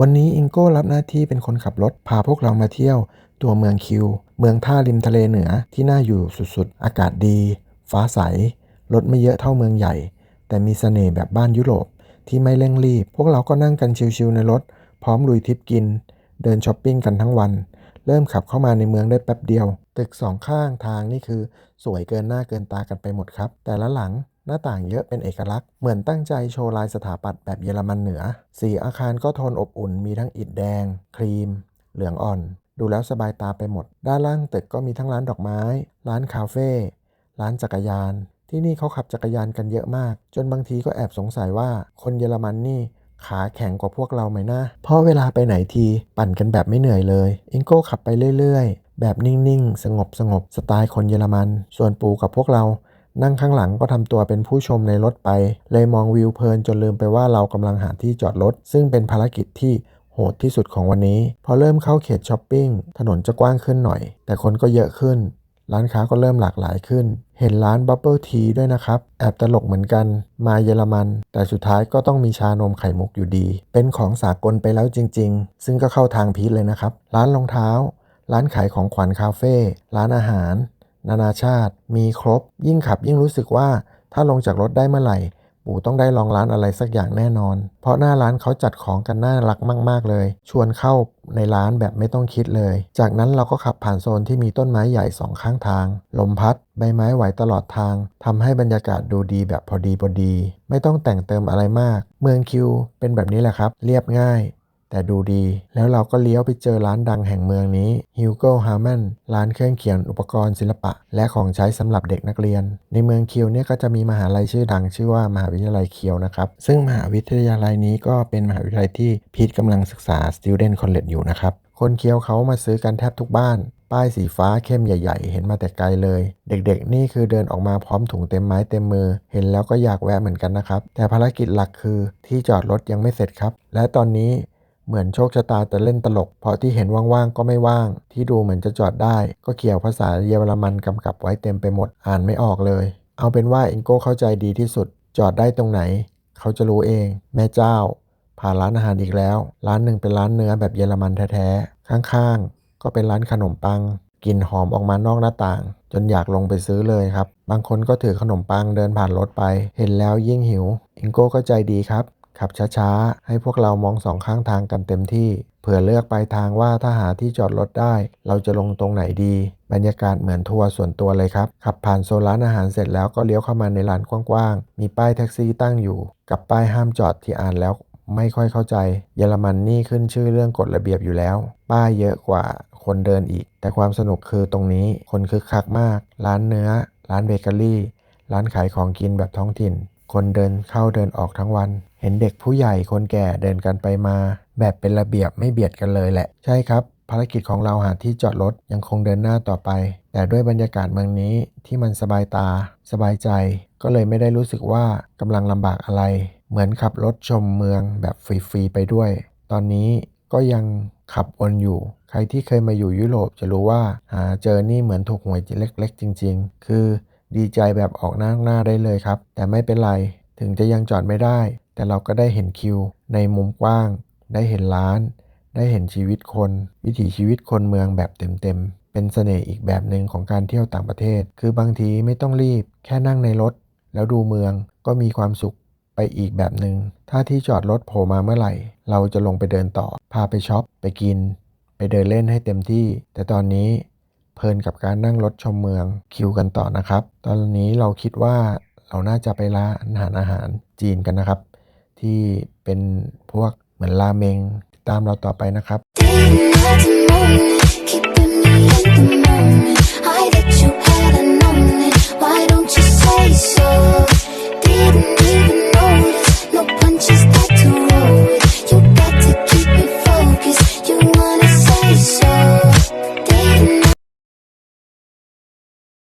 วันนี้อิงโก้รับหน้าที่เป็นคนขับรถ พาพวกเรามาเที่ยว ตัวเมืองคิว เมืองท่าริมทะเลเหนือที่น่าอยู่สุดๆ อากาศดี ฟ้าใส รถไม่เยอะเท่าเมืองใหญ่ แต่มีเสน่ห์แบบบ้านยุโรป ที่ไม่เร่งรีบ พวกเราก็นั่งกันชิวๆในรถ พร้อมลุยทริปกิน เดินช้อปปิ้งกันทั้งวัน เริ่มขับเข้ามาในเมืองได้แป๊บเดียว ตึกสองข้างทางนี่คือ สวยเกินหน้าเกินตากันไปหมดครับ แต่ละหลัง หน้าต่างเยอะเป็นเอกลักษณ์ เหมือนตั้งใจโชว์ลายสถาปัตย์แบบเยอรมันเหนือ สีอาคารก็โทนอบอุ่น มีทั้งอิฐแดง ครีม เหลืองอ่อน ดูแล้วสบายตาไปหมด ด้านล่างตึกก็มีทั้งร้านดอกไม้ ร้านคาเฟ่ ร้านจักรยาน ที่นี่เขาขับจักรยานกันเยอะมาก จนบางทีก็แอบสงสัยว่า คนเยอรมันนี่ขาแข็งกว่าพวกเราไหมนะ เพราะเวลาไปไหนทีปั่นกันแบบไม่เหนื่อยเลย อิงโก้ขับไปเรื่อย ๆ แบบนิ่ง ๆ สงบสงบสไตล์คนเยอรมัน ส่วนปูกับพวกเรา นั่งข้างหลังก็ทำตัวเป็นผู้ชมในรถไป เลยมองวิวเพลินจนลืมไปว่าเรากำลังหาที่จอดรถ ซึ่งเป็นภารกิจที่โหดที่สุดของวันนี้ พอเริ่มเข้าเขตช้อปปิ้ง ถนนจะกว้างขึ้นหน่อย แต่คนก็เยอะขึ้น ร้านค้าก็เริ่มหลากหลายขึ้น เห็นร้านบับเบิลทีด้วยนะครับ แอบตลกเหมือนกัน มาเยอรมัน แต่สุดท้ายก็ต้องมีชานมไข่มุกอยู่ดี เป็นของสากลไปแล้วจริง ๆ ซึ่งก็เข้าทางพีทเลยนะครับ ร้านรองเท้า ร้านขายของขวัญคาเฟ่ ร้านอาหาร นานาชาติ มีครบ ยิ่งขับยิ่งรู้สึกว่า ถ้าลงจากรถได้เมื่อไหร่ ปู่ต้องได้ลองร้านอะไรสักอย่างแน่นอน เพราะหน้าร้านเขาจัดของกันน่ารักมาก ๆ เลย ชวนเข้าในร้านแบบไม่ต้องคิดเลย จากนั้นเราก็ขับผ่านโซนที่มีต้นไม้ใหญ่สองข้างทาง ลมพัด ใบไม้ไหวตลอดทางทำให้บรรยากาศดูดีแบบพอดีพอดี ไม่ต้องแต่งเติมอะไรมาก เมืองคิว เป็นแบบนี้แหละครับ เรียบง่าย แต่ดูดี แล้วเราก็เลี้ยวไปเจอร้านดังแห่งเมืองนี้ Hugo Harman ร้านเครื่องเขียนอุปกรณ์ศิลปะ และของใช้สำหรับเด็กนักเรียน ในเมืองเคิวเนี่ยก็จะมีมหาลัยชื่อดังชื่อว่ามหาวิทยาลัยเคียวนะครับ ซึ่งมหาวิทยาลัยนี้ก็เป็นมหาวิทยาลัยที่พีทกำลังศึกษา Student College อยู่นะครับ คนเคียวเขามาซื้อกันแทบทุกบ้านป้ายสีฟ้าเข้มใหญ่ ๆ เห็นมาแต่ไกลเลย เด็กๆ นี่คือเดินออกมาพร้อมถุงเต็มไม้เต็มมือ เห็นแล้วก็อยากแวะเหมือนกันนะครับ แต่ภารกิจหลักคือที่จอดรถยังไม่เสร็จครับ และตอนนี้ เหมือนโชคชะตาจะเล่นตลก เพราะที่เห็นว่างๆก็ไม่ว่าง ที่ดูเหมือนจะจอดได้ ก็เขียวภาษาเยอรมันกำกับไว้เต็มไปหมดอ่านไม่ออกเลย เอาเป็นว่าเอ็งโก้เข้าใจดีที่สุด จอดได้ตรงไหน เขาจะรู้เอง แม่เจ้า ผ่านร้านอาหารอีกแล้ว ร้านหนึ่งเป็นร้านเนื้อแบบเยอรมันแท้ๆข้างๆ ก็เป็นร้านขนมปังกลิ่นหอมออกมานอกหน้าต่าง จนอยากลงไปซื้อเลยครับ บางคนก็ถือขนมปังเดินผ่านรถไป เห็นแล้วยิ่งหิวเอ็งโก้ก็ใจดีครับ ขับช้าๆ ให้พวกเรามองสองข้างทางกันเต็มที่ เผื่อเลือกไปลายทางว่าถ้าหาที่จอดรถได้ เราจะลงตรงไหนดี บรรยากาศเหมือนทัวร์ส่วนตัวเลยครับ ขับผ่านโซนร้านอาหารเสร็จแล้วก็เลี้ยวเข้ามาในลานกว้างๆ มีป้ายแท็กซี่ตั้งอยู่ กับป้ายห้ามจอดที่อ่านแล้วไม่ค่อยเข้าใจ เยอรมันนี่ขึ้นชื่อเรื่องกฎระเบียบอยู่แล้ว ป้ายเยอะกว่าคนเดินอีก แต่ความสนุกคือตรงนี้คนคึกคักมาก ร้านเนื้อ ร้านเบเกอรี่ ร้านขายของกินแบบท้องถิ่น คนเดินเข้าเดินออกทั้งวัน เห็นเด็กผู้ใหญ่คนแก่เดินกันไปมา แบบเป็นระเบียบไม่เบียดกันเลยแหละ ใช่ครับ ภารกิจของเราหาที่จอดรถยังคงเดินหน้าต่อไป แต่ด้วยบรรยากาศเมืองนี้ที่มันสบายตา สบายใจ ก็เลยไม่ได้รู้สึกว่ากำลังลำบากอะไร เหมือนขับรถชมเมืองแบบฟรีๆไปด้วย ตอนนี้ก็ยังขับวนอยู่ ใครที่เคยมาอยู่ยุโรปจะรู้ว่าหาเจอนี่เหมือนถูกหวยเล็ก ๆ จริง ๆ คือ ดีใจแบบออกหน้าหน้าได้เลยครับ แต่ไม่เป็นไร ถึงจะยังจอดไม่ได้ แต่เราก็ได้เห็นคิว ในมุมกว้าง ได้เห็นร้าน ได้เห็นชีวิตคน วิถีชีวิตคนเมืองแบบเต็มๆ เป็นเสน่ห์อีกแบบหนึ่งของการเที่ยวต่างประเทศ คือบางทีไม่ต้องรีบ แค่นั่งในรถ แล้วดูเมืองก็มีความสุขไปอีกแบบหนึง่ง ถ้าที่จอดรถโผล่มาเมื่อไหร่ เราจะลงไปเดินต่อ พาไปช็อป ไปกิน ไปเดินเล่นให้เต็มที่ แต่ตอนนี้ เพลินกับการนั่งรถชมเมืองคิวกันต่อนะครับ ตอนนี้เราคิดว่าเราน่าจะไปร้านอาหารอาหารจีนกันนะครับ ที่เป็นพวกเหมือนราเมงติดตามเราต่อไปนะครับ